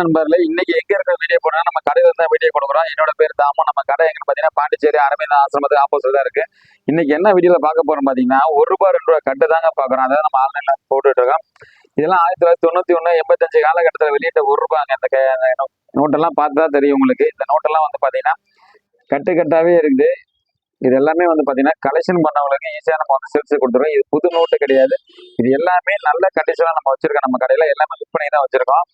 நண்பர்களே இன்னைக்கு எங்க இருக்கிற வீடியோ போனா நம்ம கடையில இருந்தா வீடியோ கொடுக்குறோம். என்னோட பேர் தாமோ. நம்ம கடை எங்க பாத்தீங்கன்னா பாண்டிச்சேரி அரவிந்த் ஆசிரமத்துக்கு ஆப்போசிட் தான் இருக்கு. இன்னைக்கு என்ன வீடியோல பார்க்க போறோம் பாத்தீங்கன்னா ஒரு ரூபாய் ரெண்டு ரூபாய் கட்டு தாங்க பாக்குறோம் அதாவது நம்ம ஆன்லைன்ல போட்டுட்டு இருக்கோம். இதெல்லாம் ஆயிரத்தி தொள்ளாயிரத்தி தொண்ணூத்தி ஒண்ணு எண்பத்தஞ்சு காலகட்டத்தில் வெளியிட்ட ஒரு ரூபாங்க இந்த க- நோட்டெல்லாம் பார்த்தா தெரியும் உங்களுக்கு. இந்த நோட்டெல்லாம் வந்து பாத்தீங்கன்னா கட்டு கட்டாவே இருக்குது. இது எல்லாமே வந்து பாத்தீங்கன்னா கலெக்ஷன் பண்ணவங்களுக்கு ஈஸியா நம்ம வந்து சேல்ஸ் கொடுத்துருவோம். இது புது நோட்டு கிடையாது. இது எல்லாமே நல்ல கண்டிஷனா நம்ம வச்சிருக்கோம். நம்ம கடையில எல்லாமே விற்பனை தான் வச்சிருக்கோம்.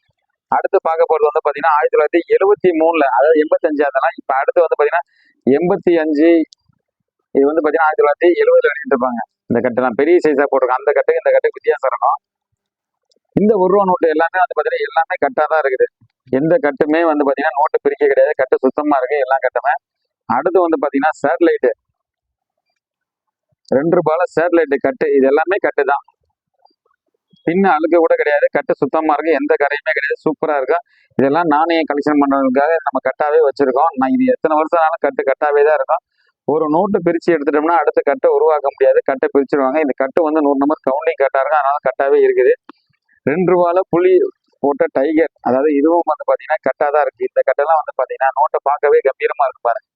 அடுத்து பார்க்க போறது வந்து பாத்தீங்கன்னா ஆயிரத்தி தொள்ளாயிரத்தி எழுபத்தி மூணுல அதாவது எண்பத்தஞ்சு அதெல்லாம் இப்ப அடுத்து வந்து பாத்தீங்கன்னா எண்பத்தி அஞ்சு இது வந்து பாத்தீங்கன்னா ஆயிரத்தி தொள்ளாயிரத்தி எழுபதுல இருப்பாங்க இந்த கட்டுலாம் பெரிய சைஸா போட்டிருக்கோம் அந்த கட்டுக்கு இந்த கட்டுக்கு வித்தியாசம் இருக்கும். இந்த ஒரு ரூபா நோட்டு எல்லாமே வந்து பாத்தீங்கன்னா எல்லாமே கட்டா தான் இருக்குது. எந்த கட்டுமே வந்து பாத்தீங்கன்னா நோட்டு பிரிக்க கிடையாது. கட்டு சுத்தமா இருக்கு எல்லா கட்டுமே. அடுத்து வந்து பாத்தீங்கன்னா சேட்டலைட்டு ரெண்டு ரூபாயில சேட்டலைட்டு கட்டு இது எல்லாமே கட்டு தான் பின்ன அழுக்கு கூட கிடையாது. கட்டு சுத்தமாக இருக்குது எந்த கரையுமே கிடையாது. சூப்பராக இருக்கும் இதெல்லாம் நானே கலெக்ஷன் பண்ணுறதுக்காக நம்ம கட்டாவே வச்சுருக்கோம். நான் இது எத்தனை வருஷம் ஆனாலும் கட்டு கட்டாவே தான் இருக்கும். ஒரு நோட்டு பிரித்து எடுத்துட்டோம்னா அடுத்த கட்டை உருவாக்க முடியாது. கட்டை பிரிச்சுடுவாங்க இந்த கட்டு வந்து நூறு நம்பர் கவுண்டிங் கட்டாக இருக்கும். அதனால கட்டாவே இருக்குது. ரெண்டு ரூபால புளி போட்ட டைகர் அதாவது இதுவும் வந்து பார்த்தீங்கன்னா கட்டாக தான் இருக்குது இந்த கட்டெல்லாம் வந்து பார்த்தீங்கன்னா நோட்டை பார்க்கவே கம்பீரமாக இருக்கும் பாருங்க.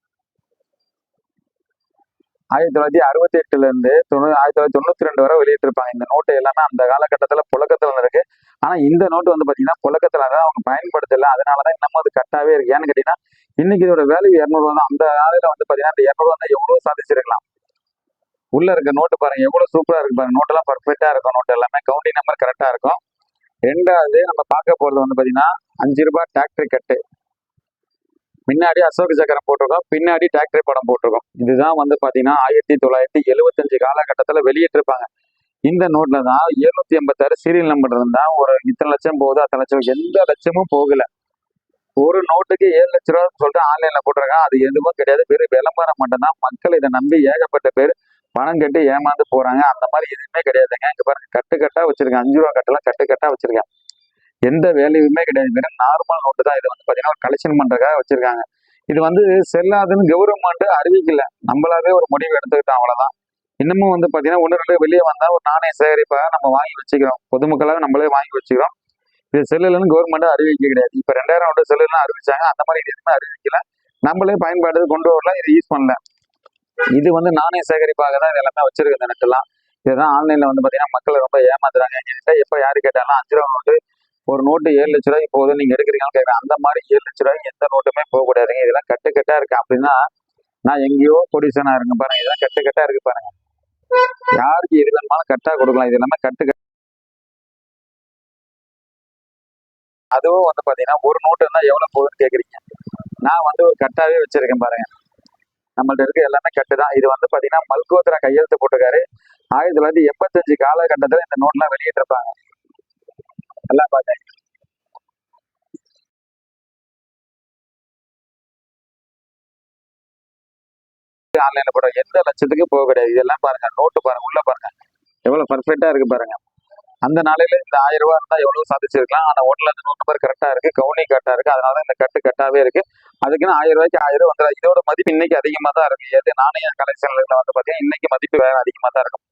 ஆயிரத்தி தொள்ளாயிரத்தி அறுபத்தி எட்டுல இருந்து தொண்ணூறு ஆயிரத்தி தொள்ளாயிரத்தி தொண்ணூத்தி ரெண்டு வரை வெளியிட்டிருப்பாங்க. இந்த நோட்டு எல்லாமே அந்த காலகட்டத்துல புழக்கத்துல இருக்கு ஆனா இந்த நோட்டு வந்து பாத்தீங்கன்னா புழக்கத்துல தான் அவங்க பயன்படுத்தல. அதனாலதான் இன்னமும் அது கட்டாவே இருக்கு. ஏன்னு கேட்டீங்கன்னா இன்னைக்கு இதோட வேல்யூ இரநூறுவா தான் அந்த காலையில வந்து பாத்தீங்கன்னா அந்த இரநூறுவா தான் எவ்வளவு சாதிச்சிருக்கலாம். உள்ள இருக்க நோட்டு பாருங்க எவ்வளவு சூப்பரா இருக்கு பாருங்க. நோட்டு எல்லாம் பர்ஃபெக்டா இருக்கும். நோட்டு எல்லாமே கவுண்டிங் நம்பர் கரெக்டா இருக்கும். ரெண்டாவது நம்ம பார்க்க போறது வந்து பாத்தீங்கன்னா அஞ்சு ரூபாய் டிராக்டர் கட்டு முன்னாடி அசோக சக்கரம் போட்டிருக்கோம். பின்னாடி டிராக்டர் படம் போட்டிருக்கோம். இதுதான் வந்து பார்த்தீங்கன்னா ஆயிரத்தி தொள்ளாயிரத்தி எழுபத்தஞ்சு காலகட்டத்தில் வெளியிட்டிருப்பாங்க. இந்த நோட்ல தான் எழுநூத்தி எண்பத்தாறு சீரியல் நம்பர் இருந்தா ஒரு இத்தனை லட்சம் போகுது அத்தனை லட்சம் எந்த லட்சமும் போகல. ஒரு நோட்டுக்கு ஏழு லட்ச ரூபா சொல்லிட்டு ஆன்லைன்ல போட்டிருக்காங்க. அது எதுவும் கிடையாது. வெறும் விளம்பரம் மட்டும்தான். மக்கள் இதை நம்பி ஏகப்பட்ட பேர் பணம் கட்டி ஏமாந்து போறாங்க. அந்த மாதிரி எதுவுமே கிடையாதுங்க. இங்க பாருங்க கட்டு கட்டா வச்சிருக்கேன். அஞ்சு ரூபா கட்டெல்லாம் கட்டு கட்டா வச்சிருக்கேன். எந்த வேலையுமே கிடையாது. வெறும் நார்மல் நோட்டு தான். இது வந்து பார்த்தீங்கன்னா கலெக்ஷன் பண்றதுக்காக வச்சுருக்காங்க. இது வந்து செல்லாதுன்னு கவர்மெண்ட் அறிவிக்கல. நம்மளாவே ஒரு முடிவு எடுத்துக்கிட்டோம். அவ்வளோதான் இன்னமும் வந்து பார்த்தீங்கன்னா ஒன்று ரெண்டு வெளியே வந்தால் ஒரு நாணய சேகரிப்பாக நம்ம வாங்கி வச்சுக்கிறோம். பொதுமக்களாக நம்மளே வாங்கி வச்சுக்கிறோம். இது செல்லுலன்னு கவர்மெண்ட் அறிவிக்க கிடையாது. இப்போ ரெண்டாயிரம் நோட்டு செல்லுலாம் அறிவிச்சாங்க. அந்த மாதிரி எதுவுமே அறிவிக்கல. நம்மளே பயன்பாடு கொண்டு வரல. இது யூஸ் பண்ணல. இது வந்து நாணய சேகரிப்பாக தான் இது எல்லாமே வச்சிருக்கு இந்த நெட்டெல்லாம் இதுதான் ஆன்லைனில் வந்து பார்த்தீங்கன்னா மக்கள் ரொம்ப ஏமாத்துறாங்க. எங்ககிட்ட எப்போ யாரு கேட்டாலும் அஞ்சு ரூபா நோட்டு ஒரு நோட்டு ஏழு லட்ச ரூபாய் போதும் நீங்க எடுக்கிறீங்கன்னு கேட்குறேன். அந்த மாதிரி ஏழு லட்ச ரூபாய்க்கு எந்த நோட்டுமே போக கூடாதுங்க. இதெல்லாம் கட்டு இருக்கு. அப்படின்னா நான் எங்கேயோ கொடிசனா இருங்க பாருங்க. இதெல்லாம் கட்டுக்கட்டா இருக்கு பாருங்க. யாருக்கு எது வேணுமாலும் கட்டா கொடுக்கலாம். இது எல்லாமே கட்டு அதுவும் வந்து பாத்தீங்கன்னா ஒரு நோட்டு இருந்தா எவ்வளவு போகுதுன்னு கேக்குறீங்க. நான் வந்து ஒரு கட்டாவே வச்சிருக்கேன் பாருங்க. நம்மள்ட்ட இருக்க எல்லாமே கட்டு தான். இது வந்து பாத்தீங்கன்னா மல்கோத்ரா கையெழுத்து போட்டுக்காரு ஆயிரத்தி தொள்ளாயிரத்தி எண்பத்தஞ்சு காலகட்டத்துல இந்த நோட்லாம் வெளியிட்டிருப்பாங்க. நல்லா பாருங்க ஆன்லைன்ல போடுற எந்த லட்சத்துக்கு போக கிடையாது. இதெல்லாம் பாருங்க நோட்டு பாருங்க உள்ள பாருங்க. எவ்வளவு பர்ஃபெக்டா இருக்கு பாருங்க. அந்த நாளையில இந்த ஆயிரம் ரூபாய் இருந்தா எவ்வளவு சாதிச்சிருக்கலாம். ஆனா ஒண்ணுல இருந்து நோட்டு நம்பர் கரெக்டா இருக்கு கவுனி கரெக்டா இருக்கு. அதனால இந்த கட்டு கட்டாவே இருக்கு. அதுக்குன்னு ஆயிரம் ரூபாய்க்கு ஆயிரம் ரூபாய் வந்துடும். இதோட மதிப்பு இன்னைக்கு அதிகமா தான் இருக்கு எது என் கலெக்ஷன்ல வந்து பாத்தீங்கன்னா இன்னைக்கு மதிப்பு வேற அதிகமா தான் இருக்கும்.